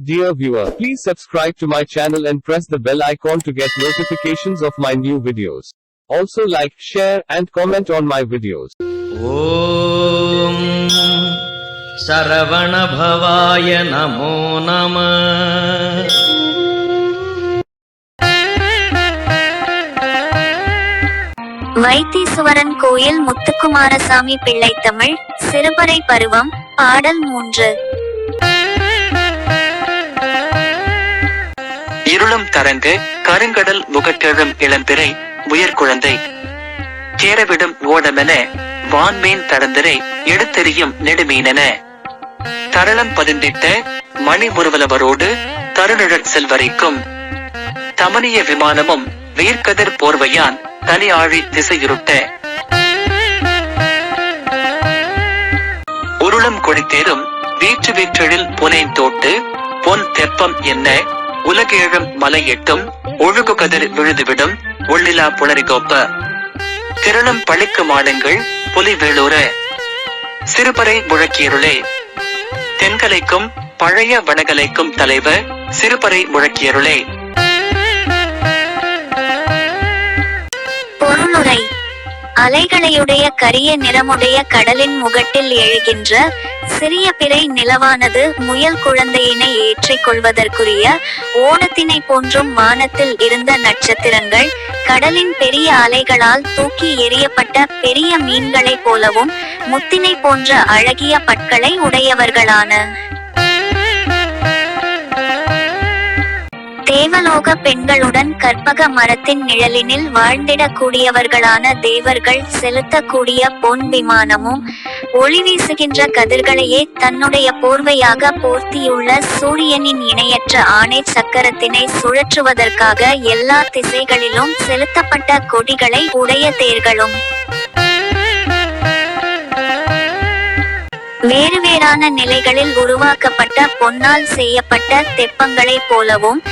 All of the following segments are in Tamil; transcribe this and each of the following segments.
Dear viewer, please subscribe to my channel and press the bell icon to get notifications of my new videos. Also like, share and comment on my videos. Om saravana Namo namo Vaitheeswaran கோயில் முத்துக்குமாரசாமி பிள்ளை தமிழ் சிறுபறை பருவம் பாடல் மூன்று இருளும் தரங்கு கருங்கடல் முகட்டெழும் இளம்பிறை உயர்குழந்தை சேரவிடும் ஓடமென வான்மீன் தரந்தரை எடுத்தெறியும் நெடுமீனென. தரளம் பதிந்திட்ட மணி முருவலவரோடு தருநிழற் செல்வரைக்கும். தமனிய விமானமும் வீர்க்கதிர் போர்வையான் தனி ஆழி திசையிருட்ட. உருளம் கொடித்தேரும் வீற்று வீற்றெழில் புனைன் தோட்டு பொன் தெப்பம் என்ன உலகேழும் மலை எட்டும் ஒழுகு கதிர் விழுதுவிடும் ஒள்ளிலா புலரிகோப்ப திரளும் பழிக்கு மாடங்கள் புலி வேலூர. சிறுபறை முழக்கியருளே. தென்கலைக்கும் பழைய வடகலைக்கும் தலைவர் சிறுபறை முழக்கியருளே. பொருளுரை அலைகளையுடைய கரிய நிறமுடைய கடலின் முகட்டில் எழுகின்ற சிறிய பிறை நிலவானது முயல் குழந்தையினை ஏற்றிக் கொள்வதற்குரிய ஓணத்தினை போன்றும் வானத்தில் இருந்த நட்சத்திரங்கள் கடலின் பெரிய அலைகளால் தூக்கி எறியப்பட்ட பெரிய மீன்களைப் போலவும் முத்தினை போன்ற அழகிய பற்களை உடையவர்களான. தேவலோக பெண்களுடன் கற்பக மரத்தின் நிழலினில் வாழ்ந்திடக்கூடியவர்களான தேவர்கள் செலுத்தக்கூடிய பொன் விமானமும் ஒளி வீசுகின்ற கதிர்களையே தன்னுடைய போர்வையாக போர்த்தியுள்ள சூரியனின் இணையற்ற ஆணை சக்கரத்தினை சுழற்றுவதற்காக எல்லா திசைகளிலும் செலுத்தப்பட்ட கொடிகளை உடைய தேர்களும். வேறு வேறான நிலைகளில் உருவாக்கப்பட்ட பொன்னால் செய்யப்பட்ட தெப்பங்களைப் போலவும்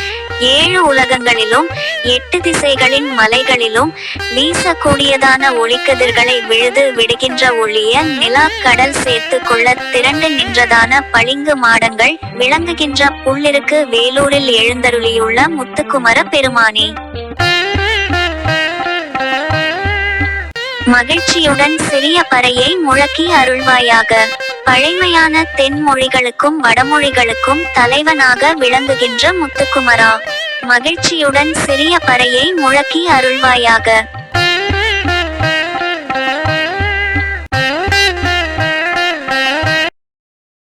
ஏழு உலகங்களிலும் எட்டு திசைகளின் மலைகளிலும் வீசக்கூடியதான ஒளிக்கதிர்களை விழுது விடுகின்ற ஒளிய நிலா கடல் சேர்த்து கொள்ள திரண்டு நின்றதான பளிங்கு மாடங்கள் விளங்குகின்ற புள்ளிருக்கு வேலூரில் எழுந்தருளியுள்ள முத்துக்குமர பெருமானே. மகிழ்ச்சியுடன் சிறிய பறையை முழக்கி அருள்வாயாக. பழைமையான தென்மொழிகளுக்கும் வடமொழிகளுக்கும் தலைவனாக விளங்குகின்ற முத்துக்குமரா. மகிழ்ச்சியுடன் சிறிய பறையை முழக்கி அருள்வாயாக.